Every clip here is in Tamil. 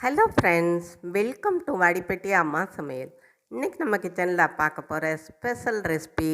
Hello friends welcome to Vadipatti அம்மா சமையல் இன்றைக்கி நம்ம கிச்சனில் பார்க்க போகிற ஸ்பெஷல் ரெசிபி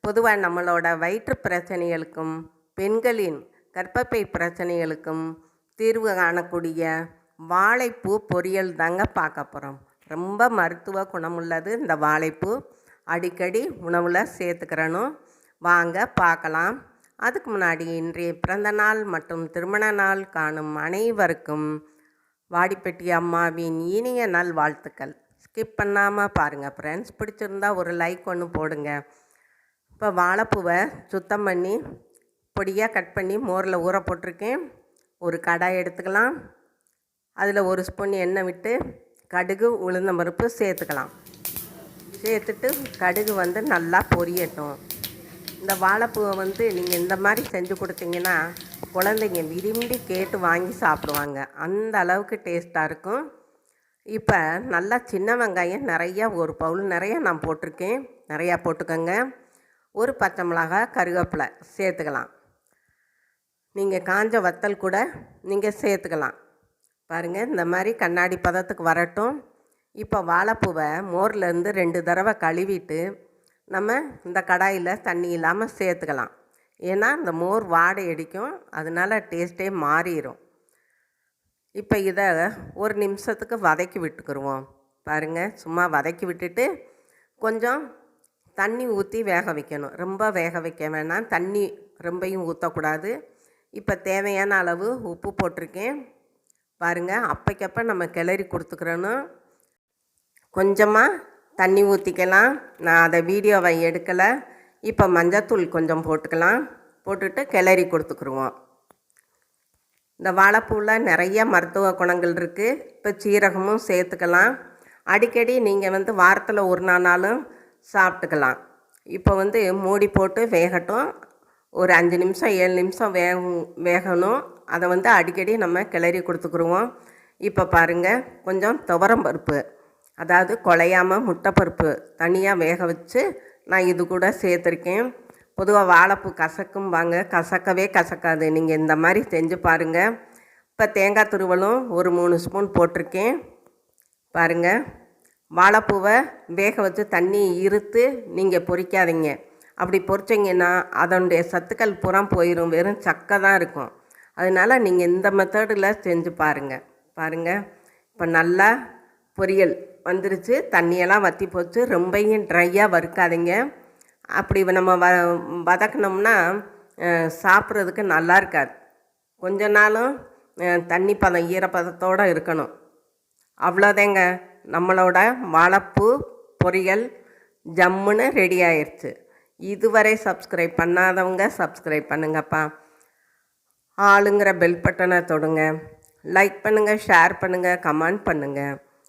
பொதுவாக நம்மளோட வயிற்று பிரச்சனைகளுக்கும் பெண்களின் கர்ப்பப்பை பிரச்சனைகளுக்கும் தீர்வு காணக்கூடிய வாழைப்பூ பொரியல் தாங்க பார்க்க போகிறோம் ரொம்ப மருத்துவ குணமுள்ளது இந்த வாழைப்பூ. அடிக்கடி உணவில் சேர்த்துக்கிறணும். வாங்க பார்க்கலாம். அதுக்கு முன்னாடி இன்றைய பிறந்த நாள் மற்றும் திருமண நாள் காணும் அனைவருக்கும் வாடிப்பட்டி அம்மாவின் இனிய நல் வாழ்த்துக்கள். ஸ்கிப் பண்ணாமல் பாருங்கள் ஃப்ரெண்ட்ஸ் பிடிச்சிருந்தா ஒரு லைக் ஒன்று போடுங்க. இப்போ வாழைப்பூவை சுத்தம் பண்ணி பொடியாக கட் பண்ணி மோரில் ஊற போட்டிருக்கேன். ஒரு கடாய் எடுத்துக்கலாம். அதில் ஒரு ஸ்பூன் எண்ணெய் விட்டு கடுகு உளுந்த பருப்பு சேர்த்துக்கலாம். சேர்த்துட்டு கடுகு வந்து நல்லா பொரியட்டும். இந்த வாழைப்பூவை வந்து நீங்கள் இந்த மாதிரி செஞ்சு கொடுத்தீங்கன்னா குழந்தைங்க விரும்பி கேட்டு வாங்கி சாப்பிடுவாங்க. அந்த அளவுக்கு டேஸ்ட்டாக இருக்கும். இப்போ நல்லா சின்ன வெங்காயம் நிறையா ஒரு பவுல் நிறையா நான் போட்டிருக்கேன். நிறையா போட்டுக்கோங்க. ஒரு பச்சை மிளகாய் கருவேப்பிலை சேர்த்துக்கலாம். நீங்கள் காஞ்ச வத்தல் கூட நீங்கள் சேர்த்துக்கலாம். பாருங்கள் இந்த மாதிரி கண்ணாடி பதத்துக்கு வரட்டும். இப்போ வாழைப்பூவை மோர்லேருந்து ரெண்டு தடவை கழுவிட்டு நம்ம இந்த கடாயில் தண்ணி இல்லாமல் சேர்த்துக்கலாம். ஏன்னா இந்த மோர் வாடை அடிக்கும். அதனால டேஸ்ட்டே மாறிடும் இப்போ இதை ஒரு நிமிஷத்துக்கு வதக்கி விட்டுக்குருவோம். பாருங்கள் சும்மா வதக்கி விட்டுட்டு கொஞ்சம் தண்ணி ஊற்றி வேக வைக்கணும். ரொம்ப வேக வைக்க வேணாம். தண்ணி ரொம்பையும் ஊற்றக்கூடாது இப்போ தேவையான அளவு உப்பு போட்டிருக்கேன். பாருங்கள் அப்பைக்கப்போ நம்ம கிளறி கொடுத்துக்கிறணும் கொஞ்சமாக தண்ணி ஊற்றிக்கலாம் நான் அதை வீடியோவை எடுக்கலை. இப்போ மஞ்சத்தூள் கொஞ்சம் போட்டுக்கலாம். போட்டுட்டு கிளறி கொடுத்துக்குருவோம். இந்த வாழைப்பூவில் நிறைய மருத்துவ குணங்கள் இருக்குது இப்போ சீரகமும் சேர்த்துக்கலாம். அடிக்கடி நீங்கள் வந்து வாரத்தில் ஒரு நாளாலும் சாப்பிட்டுக்கலாம். இப்போ வந்து மூடி போட்டு வேகட்டும். ஒரு அஞ்சு நிமிஷம் ஏழு நிமிஷம் வேகும் வேகணும். அதை வந்து அடிக்கடி நம்ம கிளறி கொடுத்துக்குருவோம். இப்போ பாருங்கள் கொஞ்சம் துவரம் பருப்பு. அதாவது குழையாமல் முட்டைப்பருப்பு தனியாக வேக வச்சு நான் இது கூட சேர்த்துருக்கேன். பொதுவாக வாழைப்பூ கசக்கும் வாங்க. கசக்கவே கசக்காது. நீங்கள் இந்த மாதிரி செஞ்சு பாருங்கள் இப்போ தேங்காய் துருவலும் ஒரு மூணு ஸ்பூன் போட்டிருக்கேன். பாருங்கள் வாழைப்பூவை வேக வச்சு தண்ணி இருத்து நீங்கள் பொரிக்காதீங்க. அப்படி பொரிச்சிங்கன்னா அதனுடைய சத்துக்கள் புறம் போயிடும் வெறும் சக்கை தான் இருக்கும். அதனால் நீங்கள் இந்த மெத்தடில் செஞ்சு பாருங்கள் பாருங்கள் இப்போ நல்லா பொரியல். வந்துருச்சு. தண்ணியெல்லாம் வற்றி போச்சு. ரொம்பையும் ட்ரையாக வறுக்காதீங்க. அப்படி நம்ம வ வதக்கினோம்னா சாப்பிட்றதுக்கு நல்லா இருக்காது. கொஞ்ச நாளும் தண்ணி பதம் ஈரப்பதத்தோடு இருக்கணும். அவ்வளோதேங்க. நம்மளோட வாழைப்பூ பொரியல் ஜம்முன்னு ரெடி ஆயிடுச்சு இதுவரை சப்ஸ்கிரைப் பண்ணாதவங்க சப்ஸ்கிரைப் பண்ணுங்கப்பா. ஆளுங்கிற பெல் பட்டனை தொடுங்க. லைக் பண்ணுங்கள் ஷேர் பண்ணுங்கள் கமெண்ட் பண்ணுங்கள்